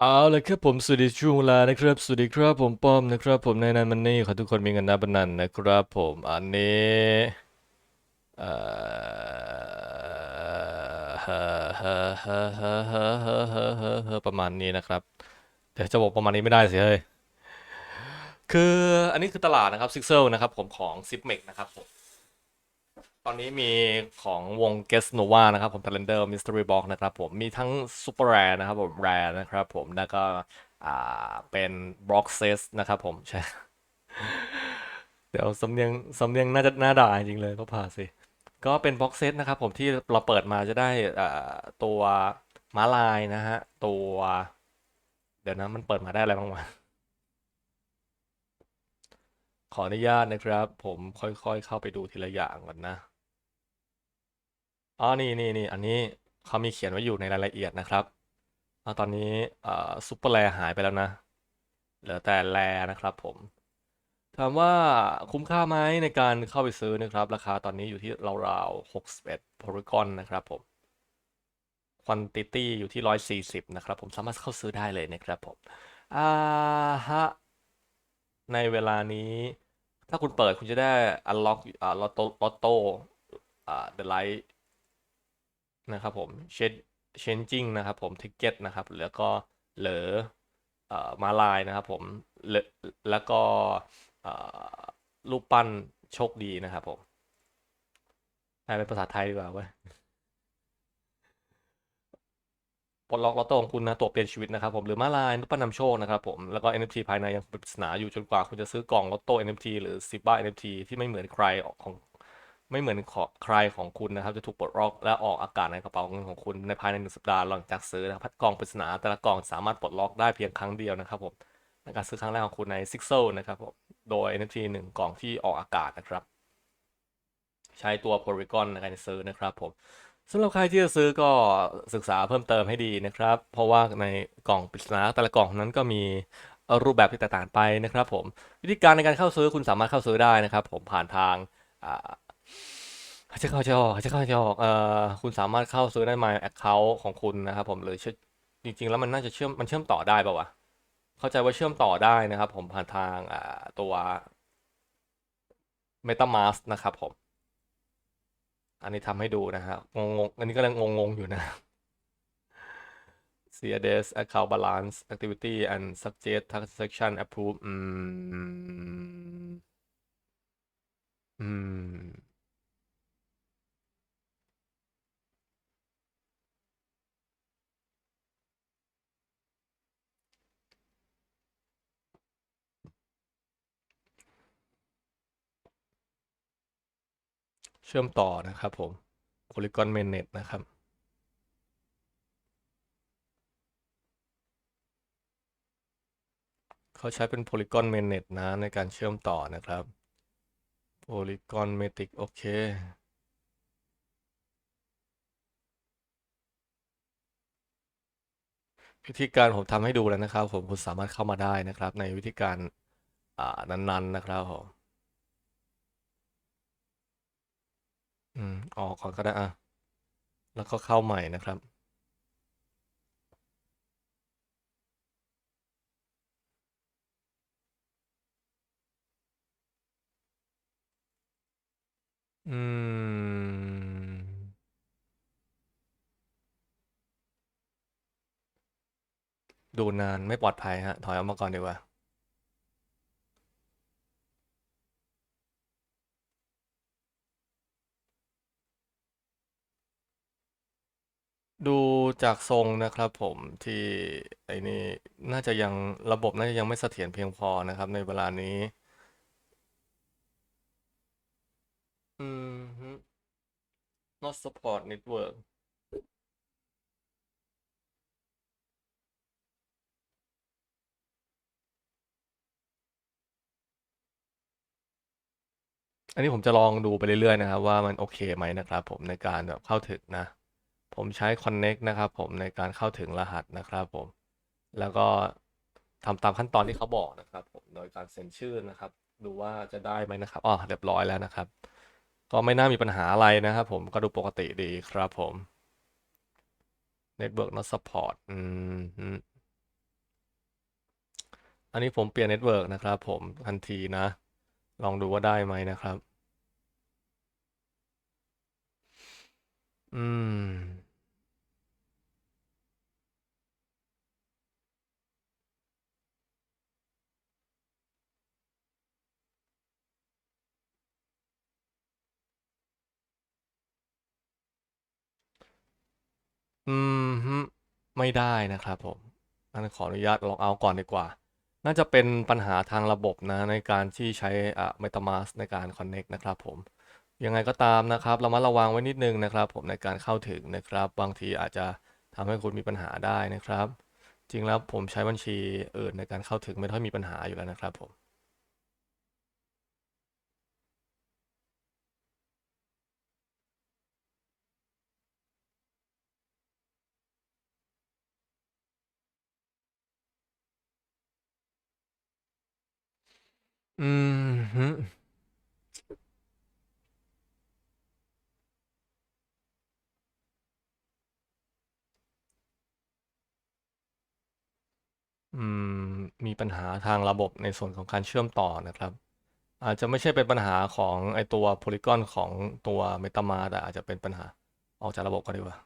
เอาละครับผมสวัสดีช่วงเวลานะครับสวัสดีครับผมป้อมนะครับ ผมในนันมันนี่ขอทุกคนมีเงินนับนันนะครับ ผมอันนี้เอ่อประมาณนี้นะครับเดี๋ยวจะบอกประมาณนี้ไม่ได้สิเฮ้ยคืออันนี้คือตลาดนะครับซิกเซลนะครับผมของซิปเมกนะครับผม ตอนนี้มีของวง Guess Nova นะครับผม Calendar Mystery Box นะครับผม มีทั้ง Super Rare นะครับผม Rare นะครับผม แล้วก็อ่าเป็น Box Set นะครับผม ใช่ เดี๋ยวสำเนียงสำเนียงน่าจะน่าด่าจริงเลยก็พาสิ ก็เป็นบ็อกเซตนะครับผมที่เราเปิดมาจะได้อ่าตัวม้าลายนะฮะ ตัว เดี๋ยวนะมันเปิดมาได้อะไรบ้างวะขออนุญาตนะครับ ผมค่อยๆเข้าไปดูทีละอย่างก่อนนะ อ๋อนี่นี่นี่อันนี้เขามีเขียนไว้อยู่ในรายละเอียดนะครับอตอนนี้ซุปเปอร์แรหายไปแล้วนะ เหลือแต่แรนะครับผมถามว่าคุ้มค่าไหมในการเข้าไปซื้อนะครับ ราคาตอนนี้อยู่ที่ราวๆ61 Polygon นะครับผม Quantity อยู่ที่ 140 นะครับผมสามารถเข้าซื้อได้เลยนะครับผมอ่าฮะในเวลานี้ ถ้าคุณเปิดคุณจะได้ unlock อ่าลอตโต้ลอตโต้อ่า the light นะครับผม Change- changing นะครับผม ticket นะครับแล้วก็เหลือมาลายนะครับผมแล้วก็เอ่อรูปปั้นโชคดีนะครับผมแปลเป็นภาษาไทยดีกว่าเว้ยปลดล็อกลอตโต้ของคุณนะตัวเปลี่ยนชีวิตนะครับผมหรือมาลายรูปปั้นนำโชคนะครับผมแล้วก็ NFT ภายในยังเป็นปริศนาอยู่จนกว่าคุณจะซื้อกล่องลอตโต้ NFT หรือ SIBA NFT ที่ไม่เหมือนใครของ ไม่เหมือนของใครของคุณนะครับ จะถูกปลดล็อกและออกอากาศในกระเป๋าเงินของคุณในภายในหนึ่งสัปดาห์หลังจากซื้อนะครับกล่องปริศนาแต่ละกล่องสามารถปลดล็อกได้เพียงครั้งเดียวนะครับผมในการซื้อครั้งแรกของคุณใน s i x e l นะครับผมโดย NFT หนึ่งกล่องที่ออกอากาศนะครับ ใช้ตัว Polygon ในการซื้อนะครับผมสำหรับใครที่จะซื้อก็ศึกษาเพิ่มเติมให้ดีนะครับ เพราะว่าในกล่องปริศนาแต่ละกล่องนั้นก็มีรูปแบบที่แตกต่างไปนะครับผมวิธีการในการเข้าซื้อคุณสามารถเข้าซื้อได้นะครับ ผมผ่านทาง อ่าเขาจะเข้าจะออกเขาจะเข้าจะออกเอ่อคุณสามารถเข้าซื้อได้ My Account ของคุณนะครับผมเชื่อจริง ๆ แล้วมันน่าจะเชื่อมมันเชื่อมต่อได้ป่าวะเข้าใจว่าเชื่อมต่อได้นะครับ ผมผ่านทางอ่าตัว MetaMask นะครับผม อันนี้ทำให้ดูนะฮะงงๆอันนี้ก็ยังงงๆอยู่นะ CRDS Account Balance Activity and Subject Transaction Approve อืมอืม เชื่อมต่อนะครับผม Polygon Mainnet นะครับ เขาใช้เป็น Polygon Mainnet นะในการเชื่อมต่อนะครับ Polygon Matic โอเควิธีการผมทำให้ดูแล้วนะครับ ผมคุณสามารถเข้ามาได้นะครับ ในวิธีการอ่านั้นๆนะครับผม อืม ออกก่อนก็ได้อะ แล้วก็เข้าใหม่นะครับ อืม ดูนานไม่ปลอดภัยฮะ ถอยออกมาก่อนดีกว่า ดูจากทรงนะครับผมที่ไอ้นี่น่าจะยังระบบน่าจะยังไม่เสถียรเพียงพอนะครับ ในเวลานี้ อืมฮึ not support network อันนี้ผมจะลองดูไปเรื่อยๆนะครับ ว่ามันโอเคไหมนะครับผมในการแบบเข้าถึงนะ ผมใช้ Connect นะครับผมในการเข้าถึงรหัสนะครับผม แล้วก็ทำตามขั้นตอนที่เขาบอกนะครับผมโดยการเซ็นชื่อนะครับ ดูว่าจะได้ไหมนะครับอ๋อเรียบร้อยแล้วนะครับ ก็ไม่น่ามีปัญหาอะไรนะครับผมก็ดูปกติดีครับผม Network not support อืมอันนี้ผมเปลี่ยนเน็ตเวิร์กนะครับผมทันทีนะ ลองดูว่าได้ไหมนะครับ อืม อืมฮึไม่ได้นะครับผมอันขออนุญาตลอกเอาก่อนดีกว่า น่าจะเป็นปัญหาทางระบบนะในการที่ใช้อ่า MetaMask ในการ Connect นะครับผม ยังไงก็ตามนะครับเรามาระวังไว้นิดนึงนะครับผมในการเข้าถึงนะครับ บางทีอาจจะทำให้คุณมีปัญหาได้นะครับ จริงแล้วผมใช้บัญชีอื่นในการเข้าถึงไม่ค่อยมีปัญหาอยู่แล้วนะครับผม อืมฮึ อืม มีปัญหาทางระบบในส่วนของการเชื่อมต่อนะครับ อาจจะไม่ใช่เป็นปัญหาของไอตัว Polygon ของตัว MetaMask แต่อาจจะเป็นปัญหาออกจากระบบก็ดีกว่า